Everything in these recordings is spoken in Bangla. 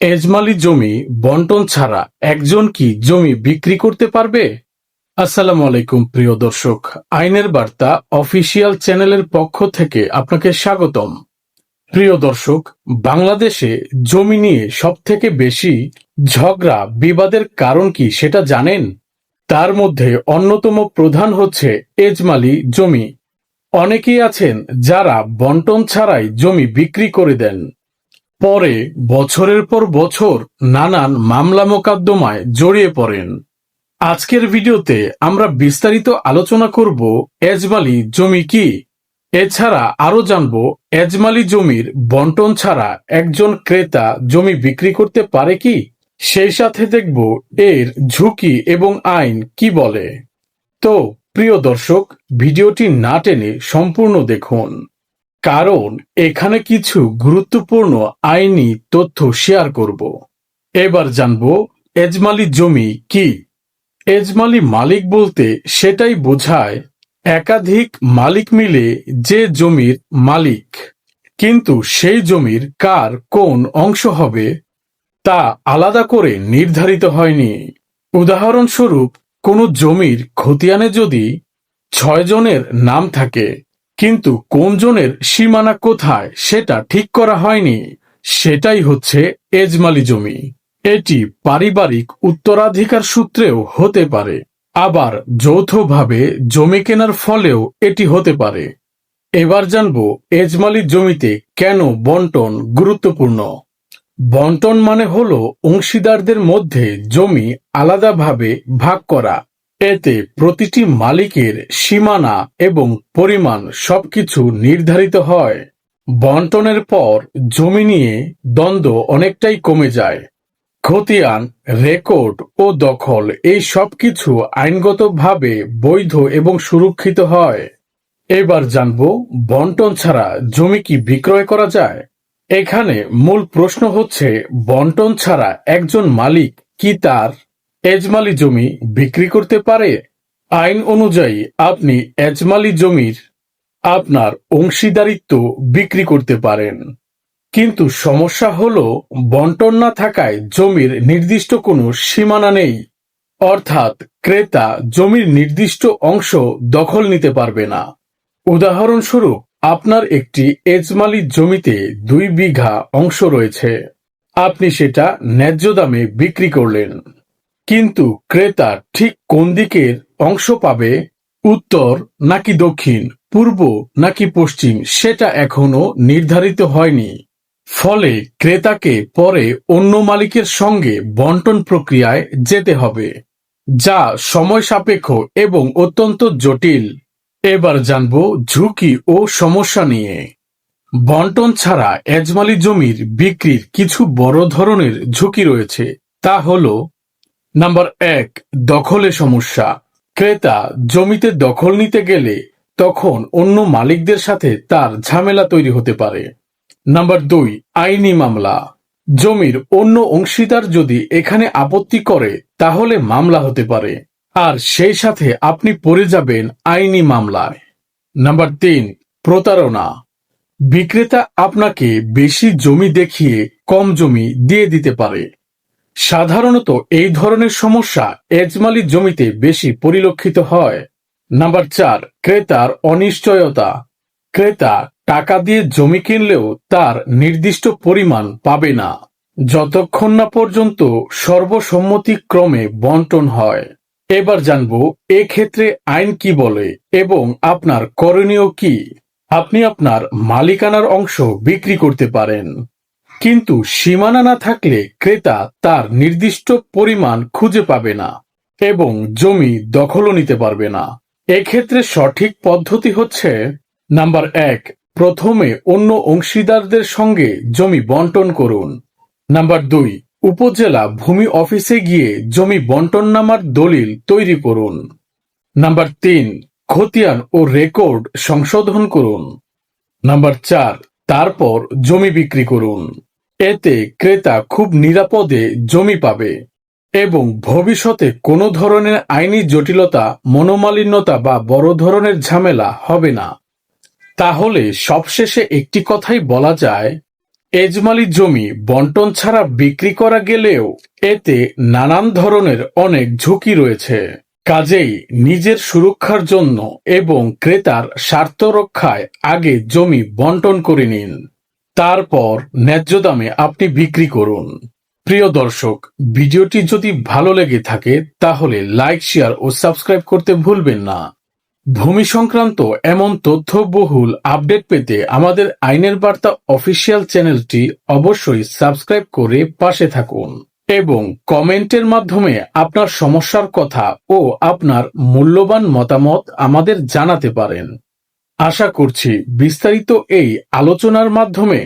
এজমালি জমি বন্টন ছাড়া একজন কি জমি বিক্রি করতে পারবে? আসসালামু আলাইকুম, প্রিয় দর্শক। আইনের বার্তা অফিসিয়াল চ্যানেলের পক্ষ থেকে আপনাকে স্বাগতম। প্রিয় দর্শক, বাংলাদেশে জমি নিয়ে সবথেকে বেশি ঝগড়া, বিবাদের কারণ কি সেটা জানেন? তার মধ্যে অন্যতম প্রধান হচ্ছে এজমালি জমি। অনেকেই আছেন যারা বন্টন ছাড়াই জমি বিক্রি করে দেন। পরে বছরের পর বছর নানান মামলা মোকদ্দমায় জড়িয়ে পড়েন। আজকের ভিডিওতে আমরা বিস্তারিত আলোচনা করব এজমালি জমি কি? এছাড়া আরও জানব এজমালি জমির বন্টন ছাড়া একজন ক্রেতা জমি বিক্রি করতে পারে কি? সেই সাথে দেখব এর ঝুঁকি এবং আইন কি বলে। তো, প্রিয় দর্শক, ভিডিওটি না টেনে সম্পূর্ণ দেখুন। কারণ এখানে কিছু গুরুত্বপূর্ণ আইনি তথ্য শেয়ার করব। এবার জানব, এজমালি জমি কি? এজমালি মালিক বলতে সেটাই বোঝায়, একাধিক মালিক মিলে যে জমির মালিক, কিন্তু সেই জমির কার কোন অংশ হবে, তা আলাদা করে নির্ধারিত হয়নি। উদাহরণস্বরূপ, কোনো জমির খতিয়ানে যদি ছয় জনের নাম থাকে কিন্তু কোন জনের সীমানা কোথায় সেটা ঠিক করা হয়নি। সেটাই হচ্ছে এজমালি জমি। এটি পারিবারিক উত্তরাধিকার সূত্রেও হতে পারে। আবার যৌথভাবে জমি কেনার ফলেও এটি হতে পারে। এবার জানব এজমালি জমিতে কেন বন্টন গুরুত্বপূর্ণ। বন্টন মানে হলো অংশীদারদের মধ্যে জমি আলাদাভাবে ভাগ করা। এতে প্রতিটি মালিকের সীমানা এবং পরিমাণ সবকিছু নির্ধারিত হয়। বন্টনের পর জমি নিয়ে দ্বন্দ্ব অনেকটাই কমে যায়। খতিয়ান, রেকর্ড ও দখল এই সবকিছু আইনগতভাবে বৈধ এবং সুরক্ষিত হয়। এবার জানব, বন্টন ছাড়া জমি কি বিক্রয় করা যায়? এখানে মূল প্রশ্ন হচ্ছে, বন্টন ছাড়া একজন মালিক কি তার এজমালি জমি বিক্রি করতে পারে? আইন অনুযায়ী আপনি এজমালি জমির আপনার অংশীদারিত্ব বিক্রি করতে পারেন। কিন্তু সমস্যা হল, বন্টন না থাকায় জমির নির্দিষ্ট কোনো সীমানা নেই। অর্থাৎ ক্রেতা জমির নির্দিষ্ট অংশ দখল নিতে পারবে না। উদাহরণস্বরূপ, আপনার একটি এজমালি জমিতে দুই বিঘা অংশ রয়েছে। আপনি সেটা ন্যায্য দামে বিক্রি করলেন। কিন্তু ক্রেতা ঠিক কোন দিকের অংশ পাবে, উত্তর নাকি দক্ষিণ, পূর্ব নাকি পশ্চিম, সেটা এখনও নির্ধারিত হয়নি। ফলে ক্রেতাকে পরে অন্য মালিকের সঙ্গে বন্টন প্রক্রিয়ায় যেতে হবে, যা সময় সাপেক্ষ এবং অত্যন্ত জটিল। এবার জানব ঝুঁকি ও সমস্যা নিয়ে। বন্টন ছাড়া এজমালি জমির বিক্রির কিছু বড় ধরনের ঝুঁকি রয়েছে, তা হল নাম্বার এক, দখলে সমস্যা। ক্রেতা জমিতে দখল নিতে গেলে তখন অন্য মালিকদের সাথে তার ঝামেলা তৈরি হতে পারে। নাম্বার দুই, আইনি মামলা। জমির অন্য অংশীদার যদি এখানে আপত্তি করে, তাহলে মামলা হতে পারে। আর সেই সাথে আপনি পড়ে যাবেন আইনি মামলায়। নাম্বার তিন, প্রতারণা। বিক্রেতা আপনাকে বেশি জমি দেখিয়ে কম জমি দিয়ে দিতে পারে। সাধারণত এই ধরনের সমস্যা এজমালি জমিতে বেশি পরিলক্ষিত হয়। নাম্বার চার, ক্রেতার অনিশ্চয়তা। ক্রেতা টাকা দিয়ে জমি কিনলেও তার নির্দিষ্ট পরিমাণ পাবে না। যতক্ষণ না পর্যন্ত সর্বসম্মতিক্রমে বন্টন হয়। এবার জানব ক্ষেত্রে আইন কি বলে এবং আপনার করণীয় কি? আপনি আপনার মালিকানার অংশ বিক্রি করতে পারেন। কিন্তু সীমানা না থাকলে ক্রেতা তার নির্দিষ্ট পরিমাণ খুঁজে পাবে না এবং জমি দখলও নিতে পারবে না। এক্ষেত্রে সঠিক পদ্ধতি হচ্ছে, নাম্বার এক, প্রথমে অন্য অংশীদারদের সঙ্গে জমি বন্টন করুন। নাম্বার দুই, উপজেলা ভূমি অফিসে গিয়ে জমি বন্টন নামার দলিল তৈরি করুন। নাম্বার তিন, খতিয়ান ও রেকর্ড সংশোধন করুন। নাম্বার চার, তারপর জমি বিক্রি করুন। এতে ক্রেতা খুব নিরাপদে জমি পাবে এবং ভবিষ্যতে কোনো ধরনের আইনি জটিলতা, মনোমালিন্যতা বা বড় ধরনের ঝামেলা হবে না। তাহলে সবশেষে একটি কথাই বলা যায়, এজমালি জমি বন্টন ছাড়া বিক্রি করা গেলেও এতে নানান ধরনের অনেক ঝুঁকি রয়েছে। কাজেই নিজের সুরক্ষার জন্য এবং ক্রেতার স্বার্থ রক্ষায় আগে জমি বন্টন করে নিন। তারপর ন্যায্য দামে আপনি বিক্রি করুন। প্রিয় দর্শক, ভিডিওটি যদি ভালো লেগে থাকে, তাহলে লাইক, শেয়ার ও সাবস্ক্রাইব করতে ভুলবেন না। ভূমি সংক্রান্ত এমন তথ্যবহুল আপডেট পেতে আমাদের আইনের বার্তা অফিসিয়াল চ্যানেলটি অবশ্যই সাবস্ক্রাইব করে পাশে থাকুন এবং কমেন্টের মাধ্যমে আপনার সমস্যার কথা ও আপনার মূল্যবান মতামত আমাদের জানাতে পারেন। আশা করছি বিস্তারিত এই আলোচনার মাধ্যমে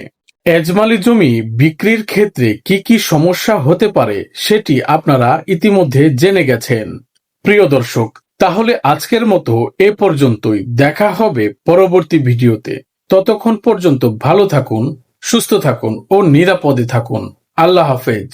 এজমালি জমি বিক্রির ক্ষেত্রে কি কি সমস্যা হতে পারে সেটি আপনারা ইতিমধ্যে জেনে গেছেন। প্রিয় দর্শক, তাহলে আজকের মতো এ পর্যন্তই। দেখা হবে পরবর্তী ভিডিওতে। ততক্ষণ পর্যন্ত ভালো থাকুন, সুস্থ থাকুন ও নিরাপদে থাকুন। আল্লাহ হাফেজ।